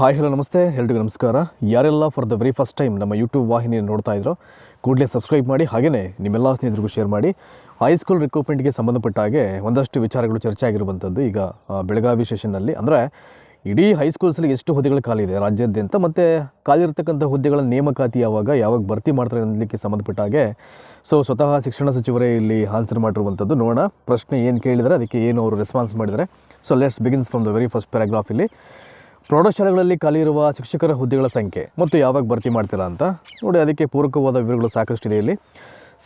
Hi hello ನಮಸ್ತೆ. ಎಲ್ರಿಗೂ ನಮಸ್ಕಾರ. ಯಾರೆಲ್ಲ for the very first time ನಮ್ಮ ಯೂಟ್ಯೂಬ್ ವಾಹಿನಿಯನ್ನು ನೋಡ್ತಾ ಇದ್ರು, ಕೂಡಲೇ ಸಬ್ಸ್ಕ್ರೈಬ್ ಮಾಡಿ ಹಾಗೆಯೇ ನಿಮ್ಮೆಲ್ಲ ಸ್ನೇಹಿತರಿಗೂ ಶೇರ್ ಮಾಡಿ. ಹೈಸ್ಕೂಲ್ ರಿಕ್ರೂಟ್ಮೆಂಟ್ಗೆ ಸಂಬಂಧಪಟ್ಟ ಹಾಗೆ ಒಂದಷ್ಟು ವಿಚಾರಗಳು ಚರ್ಚೆ ಆಗಿರುವಂಥದ್ದು ಈಗ ಬೆಳಗಾವಿ ಸೆಷನ್ನಲ್ಲಿ ಅಂದರೆ, ಇಡೀ ಹೈಸ್ಕೂಲ್ಸಲ್ಲಿ ಎಷ್ಟು ಹುದ್ದೆಗಳು ಖಾಲಿ ಇದೆ? ರಾಜ್ಯಾದ್ಯಂತ ಮತ್ತು ಖಾಲಿ ಇರತಕ್ಕಂಥ ಹುದ್ದೆಗಳ ನೇಮಕಾತಿ ಯಾವಾಗ ಯಾವಾಗ ಭರ್ತಿ ಮಾಡ್ತಾರೆ ಅನ್ನೋದಕ್ಕೆ ಸಂಬಂಧಪಟ್ಟ ಹಾಗೆ ಸೊ ಸ್ವತಃ ಶಿಕ್ಷಣ ಸಚಿವರೇ ಇಲ್ಲಿ ಆನ್ಸರ್ ಮಾಡಿರುವಂಥದ್ದು ನೋಡೋಣ. ಪ್ರಶ್ನೆ ಏನು ಕೇಳಿದರೆ, ಅದಕ್ಕೆ ಏನು ಅವರು ರೆಸ್ಪಾನ್ಸ್ ಮಾಡಿದರೆ so let's begins from the very first paragraph ಇಲ್ಲಿ. ಪ್ರೌಢಶಾಲೆಗಳಲ್ಲಿ ಖಾಲಿ ಇರುವ ಶಿಕ್ಷಕರ ಹುದ್ದೆಗಳ ಸಂಖ್ಯೆ. ಮತ್ತು ಯಾವಾಗ ಭರ್ತಿ ಮಾಡ್ತೀರಾ ಅಂತ? ನೋಡಿ, ಅದಕ್ಕೆ ಪೂರಕವಾದ ವಿವರಗಳು ಸಾಕಷ್ಟಿದೆ ಇಲ್ಲಿ.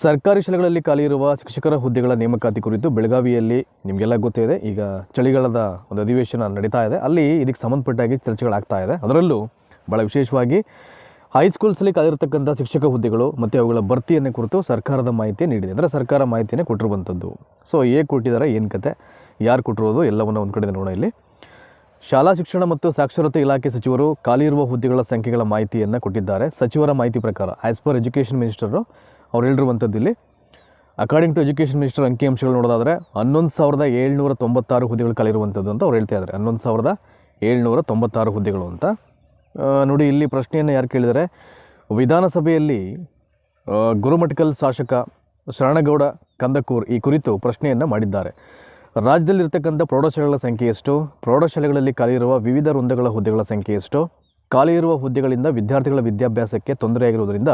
ಸರ್ಕಾರಿ ಶಾಲೆಗಳಲ್ಲಿ ಖಾಲಿ ಇರುವ ಶಿಕ್ಷಕರ ಹುದ್ದೆಗಳ ನೇಮಕಾತಿ ಕುರಿತು ಬೆಳಗಾವಿಯಲ್ಲಿ ನಿಮಗೆಲ್ಲ ಗೊತ್ತಿದೆ. ಈಗ ಚಳಿಗಾಲದ ಒಂದು ಅಧಿವೇಶನ ನಡೀತಾ ಇದೆ. ಅಲ್ಲಿ ಇದಕ್ಕೆ ಸಂಬಂಧಪಟ್ಟಾಗಿ ಚರ್ಚೆಗಳಾಗ್ತಾ ಇದೆ. ಅದರಲ್ಲೂ ಭಾಳ ವಿಶೇಷವಾಗಿ ಹೈಸ್ಕೂಲ್ಸಲ್ಲಿ ಕಾಲಿರ್ತಕ್ಕಂಥ ಶಿಕ್ಷಕ ಹುದ್ದೆಗಳು ಮತ್ತು ಅವುಗಳ ಭರ್ತಿಯನ್ನು ಕುರಿತು ಸರ್ಕಾರದ ಮಾಹಿತಿ ನೀಡಿದೆ. ಅಂದರೆ ಸರ್ಕಾರ ಮಾಹಿತಿಯನ್ನು ಕೊಟ್ಟಿರುವಂಥದ್ದು. ಸೊ ಹೇಗೆ ಕೊಟ್ಟಿದ್ದಾರೆ, ಏನು ಕತೆ, ಯಾರು ಕೊಟ್ಟಿರೋದು, ಎಲ್ಲವನ್ನು ಒಂದು ಕಡೆ ನೋಡೋಣ ಇಲ್ಲಿ. ಶಾಲಾ ಶಿಕ್ಷಣ ಮತ್ತು ಸಾಕ್ಷರತೆ ಇಲಾಖೆ ಸಚಿವರು ಖಾಲಿ ಇರುವ ಹುದ್ದೆಗಳ ಸಂಖ್ಯೆಗಳ ಮಾಹಿತಿಯನ್ನು ಕೊಟ್ಟಿದ್ದಾರೆ. ಸಚಿವರ ಮಾಹಿತಿ ಪ್ರಕಾರ ಆ್ಯಸ್ ಪರ್ ಎಜುಕೇಷನ್ ಮಿನಿಸ್ಟರು ಅವ್ರು ಹೇಳಿರುವಂಥದ್ದು ಇಲ್ಲಿ ಅಕಾರ್ಡಿಂಗ್ ಟು ಎಜುಕೇಷನ್ ಮಿನಿಸ್ಟರ್ ಅಂಕಿಅಂಶಗಳು ನೋಡೋದಾದರೆ, ಹನ್ನೊಂದು ಸಾವಿರದ ಏಳ್ನೂರ ತೊಂಬತ್ತಾರು ಹುದ್ದೆಗಳು ಖಾಲಿ ಇರುವಂಥದ್ದು ಅಂತ ಅವ್ರು ಹೇಳ್ತಾ ಇದ್ದಾರೆ. ಹನ್ನೊಂದು ಸಾವಿರದ ಏಳ್ನೂರ ತೊಂಬತ್ತಾರು ಹುದ್ದೆಗಳು ಅಂತ. ನೋಡಿ, ಇಲ್ಲಿ ಪ್ರಶ್ನೆಯನ್ನು ಯಾರು ಕೇಳಿದರೆ ವಿಧಾನಸಭೆಯಲ್ಲಿ ಗುರುಮಠಕಲ್ ಶಾಸಕ ಶರಣಗೌಡ ಕಂದಕೂರ್ ಈ ಕುರಿತು ಪ್ರಶ್ನೆಯನ್ನು ಮಾಡಿದ್ದಾರೆ. ರಾಜ್ಯದಲ್ಲಿರ್ತಕ್ಕಂಥ ಪ್ರೌಢಶಾಲೆಗಳ ಸಂಖ್ಯೆ ಎಷ್ಟು? ಪ್ರೌಢಶಾಲೆಗಳಲ್ಲಿ ಖಾಲಿ ಇರುವ ವಿವಿಧ ವೃಂದಗಳ ಹುದ್ದೆಗಳ ಸಂಖ್ಯೆ ಎಷ್ಟು? ಖಾಲಿ ಇರುವ ಹುದ್ದೆಗಳಿಂದ ವಿದ್ಯಾರ್ಥಿಗಳ ವಿದ್ಯಾಭ್ಯಾಸಕ್ಕೆ ತೊಂದರೆಯಾಗಿರುವುದರಿಂದ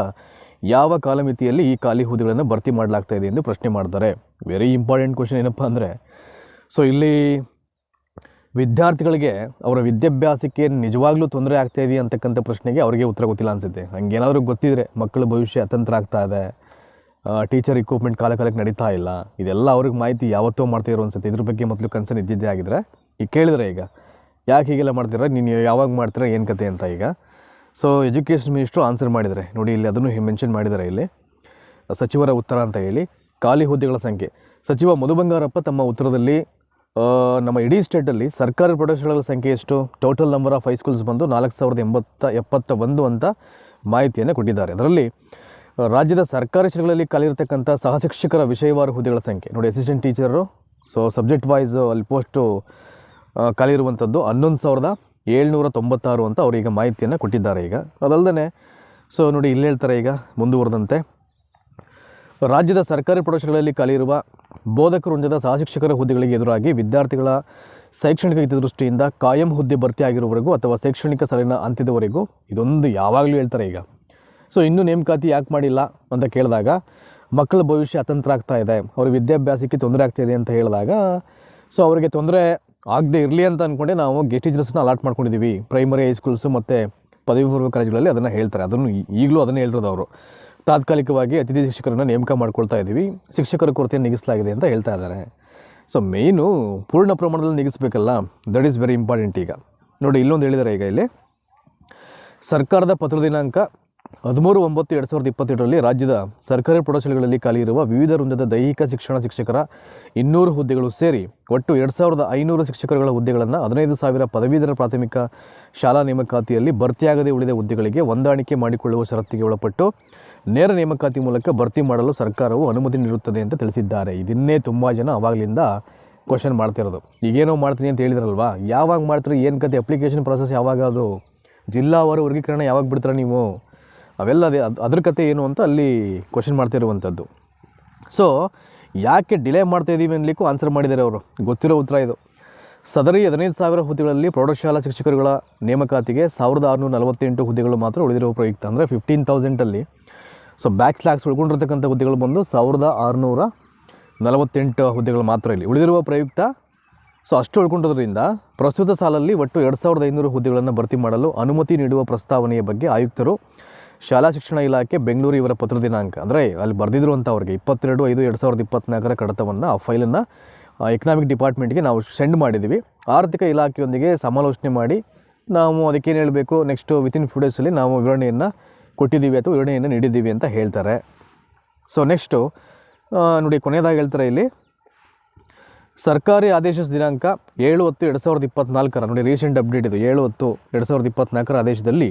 ಯಾವ ಕಾಲಮಿತಿಯಲ್ಲಿ ಈ ಖಾಲಿ ಹುದ್ದೆಗಳನ್ನು ಭರ್ತಿ ಮಾಡಲಾಗ್ತಾ ಇದೆ ಎಂದು ಪ್ರಶ್ನೆ ಮಾಡ್ತಾರೆ. ವೆರಿ ಇಂಪಾರ್ಟೆಂಟ್ ಕ್ವಶನ್ ಏನಪ್ಪ ಅಂದರೆ ಸೊ ಇಲ್ಲಿ ವಿದ್ಯಾರ್ಥಿಗಳಿಗೆ ಅವರ ವಿದ್ಯಾಭ್ಯಾಸಕ್ಕೆ ನಿಜವಾಗ್ಲೂ ತೊಂದರೆ ಆಗ್ತಾ ಇದೆಯಾ ಅಂತಕ್ಕಂಥ ಪ್ರಶ್ನೆಗೆ ಅವರಿಗೆ ಉತ್ತರ ಗೊತ್ತಿಲ್ಲ ಅನಿಸುತ್ತೆ. ಹಂಗೇನಾದರೂ ಗೊತ್ತಿದ್ರೆ ಮಕ್ಕಳ ಭವಿಷ್ಯ ಅತಂತ್ರ ಆಗ್ತಾ ಇದೆ. ಟೀಚರ್ ಇಕ್ವಿಪ್ಮೆಂಟ್ ಕಾಲ ಕಾಲಕ್ಕೆ ನಡೀತಾ ಇಲ್ಲ. ಇದೆಲ್ಲ ಅವ್ರಿಗೆ ಮಾಹಿತಿ ಯಾವತ್ತೋ ಮಾಡ್ತಾ ಇರೋ ಅನ್ಸುತ್ತೆ. ಇದ್ರ ಬಗ್ಗೆ ಮೊದಲು ಕನ್ಸರ್ನ್ ಇದ್ದಿದ್ದೇ ಆಗಿದ್ರೆ ಈಗ ಕೇಳಿದ್ರೆ ಈಗ. ಯಾಕೆ ಹೀಗೆಲ್ಲ ಮಾಡ್ತೀರಾ? ನೀನು ಯಾವಾಗ ಮಾಡ್ತೀರಾ? ಏನು ಕತೆ ಅಂತ ಈಗ. ಸೊ ಎಜುಕೇಷನ್ ಮಿನಿಸ್ಟ್ರು ಆನ್ಸರ್ ಮಾಡಿದ್ದಾರೆ ನೋಡಿ, ಇಲ್ಲಿ ಅದನ್ನು ಮೆನ್ಷನ್ ಮಾಡಿದ್ದಾರೆ ಇಲ್ಲಿ. ಸಚಿವರ ಉತ್ತರ ಅಂತ ಹೇಳಿ. ಖಾಲಿ ಹುದ್ದೆಗಳ ಸಂಖ್ಯೆ. ಸಚಿವ ಮಧು ಬಂಗಾರಪ್ಪ ತಮ್ಮ ಉತ್ತರದಲ್ಲಿ ನಮ್ಮ ಇಡೀ ಸ್ಟೇಟಲ್ಲಿ ಸರ್ಕಾರಿ ಪ್ರೌಢಶಾಲೆಗಳ ಸಂಖ್ಯೆ ಎಷ್ಟು? ಟೋಟಲ್ ನಂಬರ್ ಆಫ್ ಹೈಸ್ಕೂಲ್ಸ್ ಬಂದು ನಾಲ್ಕು ಸಾವಿರದ ಎಂಬತ್ತ, ಎಪ್ಪತ್ತ ಒಂದು ಅಂತ ಮಾಹಿತಿಯನ್ನು ಕೊಟ್ಟಿದ್ದಾರೆ. ಅದರಲ್ಲಿ ರಾಜ್ಯದ ಸರ್ಕಾರಿ ಶಾಲೆಗಳಲ್ಲಿ ಖಾಲಿ ಇರತಕ್ಕಂಥ ಸಹಶಿಕ್ಷಕರ ವಿಷಯವಾರು ಹುದ್ದೆಗಳ ಸಂಖ್ಯೆ. ನೋಡಿ assistant teacher so subject wise ಅಲ್ಲಿ ಪೋಸ್ಟು ಕಲಿಯಿರುವಂಥದ್ದು ಹನ್ನೊಂದು ಸಾವಿರದ ಏಳ್ನೂರ ತೊಂಬತ್ತಾರು ಅಂತ ಅವರು ಈಗ ಮಾಹಿತಿಯನ್ನು ಕೊಟ್ಟಿದ್ದಾರೆ ಈಗ. ಅದಲ್ಲದೆ ಸೊ ನೋಡಿ, ಇಲ್ಲಿ ಹೇಳ್ತಾರೆ ಈಗ ಮುಂದುವರೆದಂತೆ. ರಾಜ್ಯದ ಸರ್ಕಾರಿ ಪ್ರೌಢಶಾಲೆಗಳಲ್ಲಿ ಖಾಲಿ ಇರುವ ಬೋಧಕ ವೃಂದದ ಸಹಶಿಕ್ಷಕರ ಹುದ್ದೆಗಳಿಗೆ ಎದುರಾಗಿ ವಿದ್ಯಾರ್ಥಿಗಳ ಶೈಕ್ಷಣಿಕ ಹಿತದೃಷ್ಟಿಯಿಂದ ಕಾಯಂ ಹುದ್ದೆ ಭರ್ತಿಯಾಗಿರುವವರೆಗೂ ಅಥವಾ ಶೈಕ್ಷಣಿಕ ಸಾಲಿನ ಅಂತ್ಯದವರೆಗೂ ಇದೊಂದು ಯಾವಾಗಲೂ ಹೇಳ್ತಾರೆ ಈಗ. ಸೊ ಇನ್ನೂ ನೇಮಕಾತಿ ಯಾಕೆ ಮಾಡಿಲ್ಲ ಅಂತ ಕೇಳಿದಾಗ ಮಕ್ಕಳ ಭವಿಷ್ಯ ಅತಂತ್ರ ಆಗ್ತಾ ಇದೆ. ಅವ್ರ ವಿದ್ಯಾಭ್ಯಾಸಕ್ಕೆ ತೊಂದರೆ ಆಗ್ತಾಯಿದೆ ಅಂತ ಹೇಳಿದಾಗ ಸೊ ಅವರಿಗೆ ತೊಂದರೆ ಆಗದೆ ಇರಲಿ ಅಂತ ಅಂದ್ಕೊಂಡೆ ನಾವು ಗೆಸ್ಟ್ ಟೀಚರ್ಸ್ನ ಅಲಾಟ್ ಮಾಡ್ಕೊಂಡಿದ್ದೀವಿ ಪ್ರೈಮರಿ ಹೈಸ್ಕೂಲ್ಸು ಮತ್ತು ಪದವಿ ಪೂರ್ವ ಕಾಲೇಜುಗಳಲ್ಲಿ ಅದನ್ನು ಹೇಳ್ತಾರೆ. ಅದನ್ನು ಈಗಲೂ ಅದನ್ನು ಹೇಳಿರೋದು ಅವರು. ತಾತ್ಕಾಲಿಕವಾಗಿ ಅತಿಥಿ ಶಿಕ್ಷಕರನ್ನು ನೇಮಕ ಮಾಡ್ಕೊಳ್ತಾ ಇದ್ದೀವಿ ಶಿಕ್ಷಕರ ಕೊರತೆಯನ್ನು ನಿಗಿಸಲಾಗಿದೆ ಅಂತ ಹೇಳ್ತಾ ಇದ್ದಾರೆ. ಸೊ ಮೇಯ್ನು ಪೂರ್ಣ ಪ್ರಮಾಣದಲ್ಲಿ ನಿಗಿಸ್ಬೇಕಲ್ಲ? ದಟ್ ಈಸ್ ವೆರಿ ಇಂಪಾರ್ಟೆಂಟ್ ಈಗ. ನೋಡಿ, ಇಲ್ಲೊಂದು ಹೇಳಿದ್ದಾರೆ ಈಗ ಇಲ್ಲಿ. ಸರ್ಕಾರದ ಪತ್ರ ದಿನಾಂಕ ಹದಿಮೂರು ಒಂಬತ್ತು ಎರಡು ಸಾವಿರದ ಇಪ್ಪತ್ತೆರಡರಲ್ಲಿ ರಾಜ್ಯದ ಸರ್ಕಾರಿ ಪ್ರೌಢಶಾಲೆಗಳಲ್ಲಿ ಖಾಲಿ ಇರುವ ವಿವಿಧ ವೃಂದದ ದೈಹಿಕ ಶಿಕ್ಷಣ ಶಿಕ್ಷಕರ ಇನ್ನೂರು ಹುದ್ದೆಗಳು ಸೇರಿ ಒಟ್ಟು ಎರಡು ಸಾವಿರದ ಐನೂರು ಶಿಕ್ಷಕರುಗಳ ಹುದ್ದೆಗಳನ್ನು ಹದಿನೈದು ಸಾವಿರ ಪದವೀಧರ ಪ್ರಾಥಮಿಕ ಶಾಲಾ ನೇಮಕಾತಿಯಲ್ಲಿ ಭರ್ತಿಯಾಗದೆ ಉಳಿದ ಹುದ್ದೆಗಳಿಗೆ ಹೊಂದಾಣಿಕೆ ಮಾಡಿಕೊಳ್ಳುವ ಷರತ್ತಿಗೆ ಒಳಪಟ್ಟು ನೇರ ನೇಮಕಾತಿ ಮೂಲಕ ಭರ್ತಿ ಮಾಡಲು ಸರ್ಕಾರವು ಅನುಮತಿ ನೀಡುತ್ತದೆ ಅಂತ ತಿಳಿಸಿದ್ದಾರೆ. ಇದನ್ನೇ ತುಂಬ ಜನ ಅವಾಗಲಿಂದ ಕ್ವಶನ್ ಮಾಡ್ತಿರೋದು ಈಗೇನೋ ಮಾಡ್ತೀನಿ ಅಂತ ಹೇಳಿದ್ರಲ್ವಾ? ಯಾವಾಗ ಮಾಡ್ತೀರಿ? ಏನು ಕತೆ? ಅಪ್ಲಿಕೇಶನ್ ಪ್ರೊಸೆಸ್ ಯಾವಾಗ ಅದು? ಜಿಲ್ಲಾವಾರು ವರ್ಗೀಕರಣ ಯಾವಾಗ ಬಿಡ್ತೀರಾ ನೀವು? ಅವೆಲ್ಲ ಅದೇ ಅದ್- ಅದ್ರ ಕತೆ ಏನು ಅಂತ ಅಲ್ಲಿ ಕ್ವಶನ್ ಮಾಡ್ತಿರುವಂಥದ್ದು. ಸೊ ಯಾಕೆ ಡಿಲೇ ಮಾಡ್ತಾ ಇದ್ದೀವಿ ಅನ್ಲಿಕ್ಕೂ ಆನ್ಸರ್ ಮಾಡಿದ್ದಾರೆ ಅವರು. ಗೊತ್ತಿರೋ ಉತ್ತರ ಇದು. ಸದರಿ ಹದಿನೈದು ಸಾವಿರ ಹುದ್ದೆಗಳಲ್ಲಿ ಪ್ರೌಢಶಾಲಾ ಶಿಕ್ಷಕರುಗಳ ನೇಮಕಾತಿಗೆ ಸಾವಿರದ ಆರುನೂರ ನಲವತ್ತೆಂಟು ಹುದ್ದೆಗಳು ಮಾತ್ರ ಉಳಿದಿರುವ ಪ್ರಯುಕ್ತ ಅಂದರೆ ಫಿಫ್ಟೀನ್ ತೌಸಂಡಲ್ಲಿ ಸೊ ಬ್ಯಾಕ್ ಸ್ಲ್ಯಾಕ್ಸ್ ಉಳ್ಕೊಂಡಿರ್ತಕ್ಕಂಥ ಹುದ್ದೆಗಳು ಬಂದು ಸಾವಿರದ ಆರುನೂರ ನಲವತ್ತೆಂಟು ಹುದ್ದೆಗಳು ಮಾತ್ರ ಇಲ್ಲಿ ಉಳಿದಿರುವ ಪ್ರಯುಕ್ತ. ಸೊ ಅಷ್ಟು ಉಳ್ಕೊಂಡಿರೋದ್ರಿಂದ ಪ್ರಸ್ತುತ ಸಾಲಲ್ಲಿ ಒಟ್ಟು ಎರಡು ಸಾವಿರದ ಐನೂರು ಹುದ್ದೆಗಳನ್ನು ಭರ್ತಿ ಮಾಡಲು ಅನುಮತಿ ನೀಡುವ ಪ್ರಸ್ತಾವನೆಯ ಬಗ್ಗೆ ಆಯುಕ್ತರು ಶಾಲಾ ಶಿಕ್ಷಣ ಇಲಾಖೆ ಬೆಂಗಳೂರು ಇವರ ಪತ್ರ ದಿನಾಂಕ. ಅಂದರೆ ಅಲ್ಲಿ ಬರೆದಿದ್ರು ಅಂತ ಅವ್ರಿಗೆ ಇಪ್ಪತ್ತೆರಡು, ಐದು, ಎರಡು ಸಾವಿರದ ಇಪ್ಪತ್ತ್ನಾಲ್ಕರ ಕಡತವನ್ನು ಆ ಫೈಲನ್ನು ಎಕನಾಮಿಕ್ ಡಿಪಾರ್ಟ್ಮೆಂಟ್ಗೆ ನಾವು ಸೆಂಡ್ ಮಾಡಿದ್ದೀವಿ ಆರ್ಥಿಕ ಇಲಾಖೆಯೊಂದಿಗೆ ಸಮಾಲೋಚನೆ ಮಾಡಿ ನಾವು ಅದಕ್ಕೇನು ಹೇಳಬೇಕು? ನೆಕ್ಸ್ಟು ವಿತಿನ್ ಫ್ಯೂ ಡೇಸಲ್ಲಿ ನಾವು ವಿವರಣೆಯನ್ನು ಕೊಟ್ಟಿದ್ದೀವಿ ಅಥವಾ ವಿವರಣೆಯನ್ನು ನೀಡಿದ್ದೀವಿ ಅಂತ ಹೇಳ್ತಾರೆ. ಸೊ ನೆಕ್ಸ್ಟು ನೋಡಿ ಕೊನೆಯದಾಗಿ ಹೇಳ್ತಾರೆ ಇಲ್ಲಿ. ಸರ್ಕಾರಿ ಆದೇಶದ ದಿನಾಂಕ ಏಳು ಹತ್ತು, ಎರಡು ಸಾವಿರದ ಇಪ್ಪತ್ತ್ನಾಲ್ಕರ, ನೋಡಿ ರೀಸೆಂಟ್ ಅಪ್ಡೇಟ್ ಇದು. ಏಳು ಹತ್ತು, ಎರಡು ಸಾವಿರದ ಇಪ್ಪತ್ತ್ನಾಲ್ಕರ ಆದೇಶದಲ್ಲಿ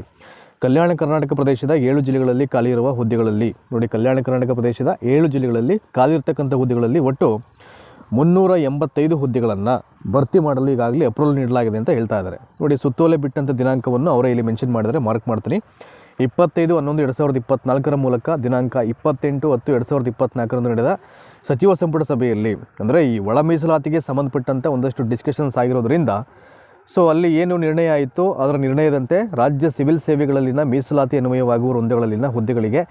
ಕಲ್ಯಾಣ ಕರ್ನಾಟಕ ಪ್ರದೇಶದ ಏಳು ಜಿಲ್ಲೆಗಳಲ್ಲಿ ಖಾಲಿ ಇರುವ ಹುದ್ದೆಗಳಲ್ಲಿ. ನೋಡಿ, ಕಲ್ಯಾಣ ಕರ್ನಾಟಕ ಪ್ರದೇಶದ ಏಳು ಜಿಲ್ಲೆಗಳಲ್ಲಿ ಖಾಲಿ ಇರತಕ್ಕಂಥ ಹುದ್ದೆಗಳಲ್ಲಿ ಒಟ್ಟು ಮುನ್ನೂರ ಎಂಬತ್ತೈದು ಹುದ್ದೆಗಳನ್ನು ಭರ್ತಿ ಮಾಡಲು ಈಗಾಗಲೇ ಅಪ್ರೂವಲ್ ನೀಡಲಾಗಿದೆ ಅಂತ ಹೇಳ್ತಾ ಇದ್ದಾರೆ. ನೋಡಿ, ಸುತ್ತೋಲೆ ಬಿಟ್ಟಂಥ ದಿನಾಂಕವನ್ನು ಅವರೇ ಇಲ್ಲಿ ಮೆನ್ಷನ್ ಮಾಡಿದರೆ ಮಾರ್ಕ್ ಮಾಡ್ತೀನಿ. ಇಪ್ಪತ್ತೈದು ಹನ್ನೊಂದು ಎರಡು ಸಾವಿರದ ಇಪ್ಪತ್ನಾಲ್ಕರ ಮೂಲಕ ದಿನಾಂಕ ಇಪ್ಪತ್ತೆಂಟು ಹತ್ತು ಎರಡು ಸಾವಿರದ ಇಪ್ಪತ್ನಾಲ್ಕರಂದು ನಡೆದ ಸಚಿವ ಸಂಪುಟ ಸಭೆಯಲ್ಲಿ, ಅಂದರೆ ಈ ಒಳ ಮೀಸಲಾತಿಗೆ ಸಂಬಂಧಪಟ್ಟಂಥ ಒಂದಷ್ಟು ಡಿಸ್ಕಷನ್ಸ್ ಆಗಿರೋದ್ರಿಂದ ಸೊ ಅಲ್ಲಿ ಏನು ನಿರ್ಣಯ ಆಯಿತು? ಅದರ ನಿರ್ಣಯದಂತೆ ರಾಜ್ಯ ಸಿವಿಲ್ ಸೇವೆಗಳಲ್ಲಿನ ಮೀಸಲಾತಿ ಅನ್ವಯವಾಗುವ ವೃಂದಗಳಲ್ಲಿನ ಹುದ್ದೆಗಳಿಗೆ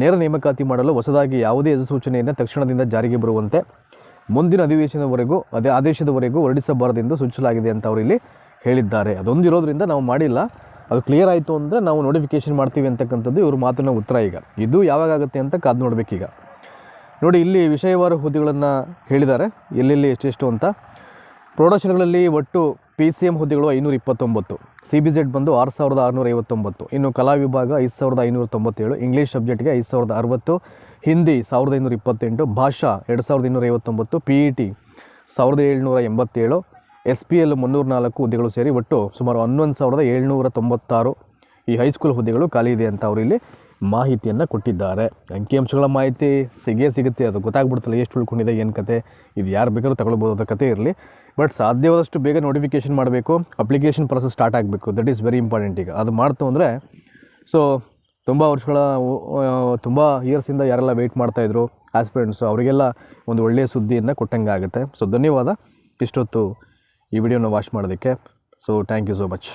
ನೇರ ನೇಮಕಾತಿ ಮಾಡಲು ಹೊಸದಾಗಿ ಯಾವುದೇ ಅಧಿಸೂಚನೆಯನ್ನು ತಕ್ಷಣದಿಂದ ಜಾರಿಗೆ ಬರುವಂತೆ ಮುಂದಿನ ಅಧಿವೇಶನದವರೆಗೂ, ಅದೇ ಆದೇಶದವರೆಗೂ ಹೊರಡಿಸಬಾರದೆಂದು ಸೂಚಿಸಲಾಗಿದೆ ಅಂತ ಅವರು ಇಲ್ಲಿ ಹೇಳಿದ್ದಾರೆ. ಅದೊಂದು ಇರೋದ್ರಿಂದ ನಾವು ಮಾಡಿಲ್ಲ. ಅದು ಕ್ಲಿಯರ್ ಆಯಿತು ಅಂದರೆ ನಾವು ನೋಟಿಫಿಕೇಶನ್ ಮಾಡ್ತೀವಿ ಅಂತಕ್ಕಂಥದ್ದು ಇವ್ರ ಮಾತಿನ ಉತ್ತರ ಈಗ. ಇದು ಯಾವಾಗ ಆಗುತ್ತೆ ಅಂತ ಕಾದು ನೋಡಬೇಕೀಗ. ನೋಡಿ, ಇಲ್ಲಿ ವಿಷಯವಾರು ಹುದ್ದೆಗಳನ್ನು ಹೇಳಿದ್ದಾರೆ. ಎಲ್ಲೆಲ್ಲಿ ಎಷ್ಟೆಷ್ಟು ಅಂತ. ಪ್ರೌಢಶಾಲೆಗಳಲ್ಲಿ ಒಟ್ಟು ಪಿ ಸಿ ಎಂ ಹುದ್ದೆಗಳು ಐನೂರ ಇಪ್ಪತ್ತೊಂಬತ್ತು ಸಿ ಬಿ ಜೆಡ್ ಬಂದು ಆರು ಸಾವಿರದ ಆರುನೂರ ಐವತ್ತೊಂಬತ್ತು ಇನ್ನು ಕಲಾ ವಿಭಾಗ ಐದು ಸಾವಿರದ ಐನೂರ ತೊಂಬತ್ತೇಳು ಇಂಗ್ಲೀಷ್ ಸಬ್ಜೆಕ್ಟ್ಗೆ ಐದು ಸಾವಿರದ ಅರವತ್ತು, ಹಿಂದಿ ಸಾವಿರದ ಐನೂರ ಇಪ್ಪತ್ತೆಂಟು ಭಾಷಾ ಎರಡು ಸಾವಿರದ ಇನ್ನೂರ ಐವತ್ತೊಂಬತ್ತು ಪಿ ಇ ಟಿ ಸಾವಿರದ ಏಳ್ನೂರ ಎಂಬತ್ತೇಳು ಎಸ್ ಪಿ ಎಲ್ ಮುನ್ನೂರ ನಾಲ್ಕು ಹುದ್ದೆಗಳು ಸೇರಿ ಒಟ್ಟು ಸುಮಾರು ಹನ್ನೊಂದು ಸಾವಿರದ ಏಳ್ನೂರ ತೊಂಬತ್ತಾರು ಈ ಹೈಸ್ಕೂಲ್ ಹುದ್ದೆಗಳು ಖಾಲಿ ಇದೆ ಅಂತ ಅವರು ಇಲ್ಲಿ ಮಾಹಿತಿಯನ್ನು ಕೊಟ್ಟಿದ್ದಾರೆ. ಅಂಕಿಅಂಶಗಳ ಮಾಹಿತಿ ಸಿಗೇ ಸಿಗುತ್ತೆ, ಅದು ಗೊತ್ತಾಗ್ಬಿಡ್ತಲ್ಲ ಎಷ್ಟು ಉಳ್ಕೊಂಡಿದೆ, ಏನು ಕತೆ, ಇದು ಯಾರು ಬೇಕಾದ್ರೂ ತಗೊಳ್ಬೋದು ಅಂತ ಕತೆ ಇರಲಿ. ಬಟ್ ಸಾಧ್ಯವಾದಷ್ಟು ಬೇಗ ನೋಟಿಫಿಕೇಷನ್ ಮಾಡಬೇಕು ಅಪ್ಲಿಕೇಶನ್ ಪ್ರೊಸೆಸ್ ಸ್ಟಾರ್ಟ್ ಆಗಬೇಕು ದಟ್ ಈಸ್ ವೆರಿ ಇಂಪಾರ್ಟೆಂಟ್ ಈಗ. ಅದು ಮಾಡ್ತು ಅಂದರೆ ಸೊ ತುಂಬ ವರ್ಷಗಳ ತುಂಬ ಇಯರ್ಸಿಂದ ಯಾರೆಲ್ಲ ವೆಯ್ಟ್ ಮಾಡ್ತಾಯಿದ್ರು ಆಸ್ಪಿರೆಂಟ್ಸು ಅವರಿಗೆಲ್ಲ ಒಂದು ಒಳ್ಳೆಯ ಸುದ್ದಿಯನ್ನು ಕೊಟ್ಟಂಗೆ ಆಗುತ್ತೆ ಸೊ ಧನ್ಯವಾದ. ಇಷ್ಟೊತ್ತು ಈ ವಿಡಿಯೋನ ವಾಚ್ ಮಾಡೋದಕ್ಕೆ. So thank you so much